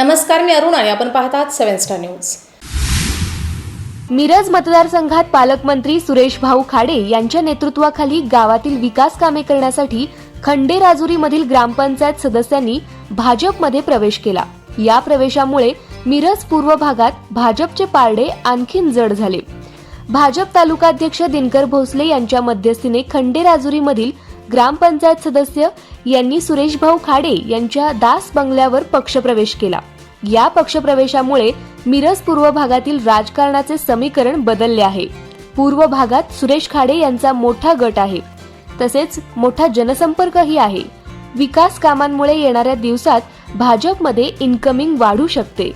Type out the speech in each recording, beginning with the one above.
नमस्कार मी अरुण आणि आपण पाहतात सेव्हन स्टार न्यूज. मिरज मतदारसंघात पालकमंत्री सुरेश भाऊ खाडे यांच्या नेतृत्वाखाली गावातील विकास कामे करण्यासाठी खंडेराजुरीमधील ग्रामपंचायत सदस्यांनी भाजपमध्ये प्रवेश केला. या प्रवेशामुळे मिरज पूर्व भागात भाजपचे पारडे आणखीन जड झाले. भाजप तालुकाध्यक्ष दिनकर भोसले यांच्या मध्यस्थीने खंडेराजुरीमधील ग्रामपंचायत सदस्य यांनी सुरेश भाऊ खाडे यांच्या दास बंगल्यावर पक्षप्रवेश केला. या पक्षप्रवेशामुळे मिरज पूर्व भागातील राजकारणाचे समीकरण बदलले आहे. पूर्व भागात सुरेश खाडे यांचा मोठा गट आहे. तसेच मोठा जनसंपर्कही आहे. विकास कामांमुळे येणाऱ्या दिवसात भाजपमध्ये इन्कमिंग वाढू शकते.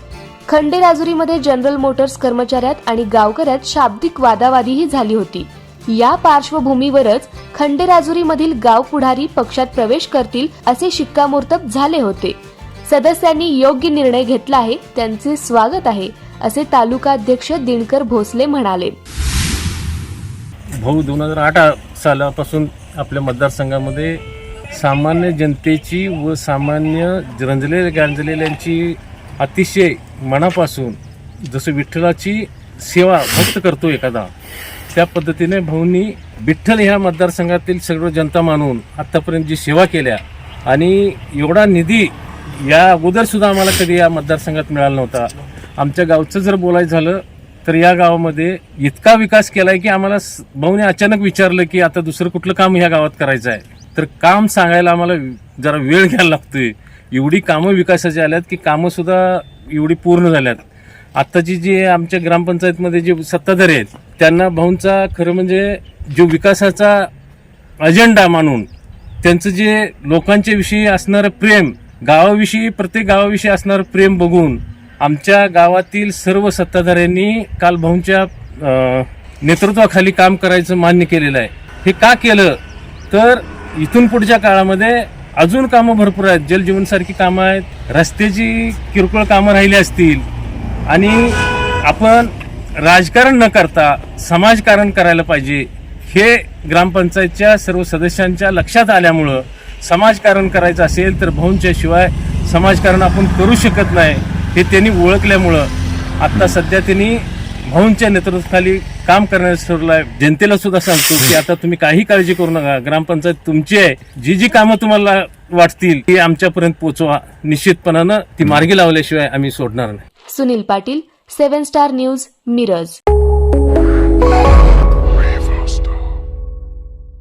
खंडेराजुरीमध्ये जनरल मोटर्स कर्मचाऱ्यात आणि गावकऱ्यात शाब्दिक वादावादीही झाली होती. या पार्श्वभूमीवरच खंडेराजुरीमधील गाव पुढारी पक्षात प्रवेश करतील असे शिक्कामोर्तब झाले होते. सदस्यांनी योग्य निर्णय घेतला आहे त्यांचे स्वागत आहे असे तालुका अध्यक्ष दिनकर भोसले म्हणाले. भाऊ दोन हजार आठ सालापासून आपल्या मतदारसंघामध्ये सामान्य जनतेची व सामान्य रंजले गांजलेल्यांची अतिशय मनापासून जसं विठ्ठलाची सेवा भक्त करतो एखादा त्या पद्धतीने भाऊंनी विठ्ठल ह्या मतदारसंघातील सर्व जनता मानून आत्तापर्यंत जी सेवा केल्या आणि एवढा निधी या अगोदर सुद्धा आम्हाला कधी या मतदारसंघात मिळाला नव्हता. आमच्या गावचं जर बोलायचं झालं तर या गावामध्ये इतका विकास केलाय की आम्हाला भाऊने अचानक विचारलं की आता दुसरं कुठलं काम ह्या गावात करायचं आहे. तर काम सांगायला आम्हाला जरा वेळ घ्यायला लागतोय. एवढी कामं विकासाची आल्यात की कामं सुद्धा एवढी पूर्ण झाल्यात. आत्ताची जी आमच्या ग्रामपंचायतमध्ये जे सत्ताधारी आहेत त्यांना भाऊंचा खरं म्हणजे जो विकासाचा अजेंडा मानून त्यांचं जे लोकांच्या विषयी असणारं प्रेम गावाविषयी प्रत्येक गावाविषयी असणारं प्रेम बघून आमच्या गावातील सर्व सत्ताधाऱ्यांनी काल भाऊंच्या नेतृत्वाखाली काम करायचं मान्य केलेलं आहे. हे का केलं? तर इथून पुढच्या काळामध्ये अजून कामं भरपूर आहेत. जलजीवनसारखी कामं आहेत. रस्त्याची किरकोळ कामं राहिली असतील. आणि आपण राजकारण न करता समाजकारण करायला पाहिजे हे ग्रामपंचायतच्या सर्व सदस्यांच्या लक्षात आल्यामुळं समाजकारण करायचं असेल तर भाऊंच्या शिवाय समाजकारण आपण करू शकत नाही हे त्यांनी ओळखल्यामुळं आत्ता सध्या त्यांनी भाऊंच्या नेतृत्वाखाली काम करण्यास ठरवलं आहे जनतेला सुद्धा सांगतो की आता तुम्ही काही काळजी करू नका. ग्रामपंचायत तुमची आहे. जी जी कामं तुम्हाला वाटतील ती आमच्यापर्यंत पोहोचवा निश्चितपणानं ती मार्गी लावल्याशिवाय आम्ही सोडणार नाही. Sunil Patil seven star news Miraj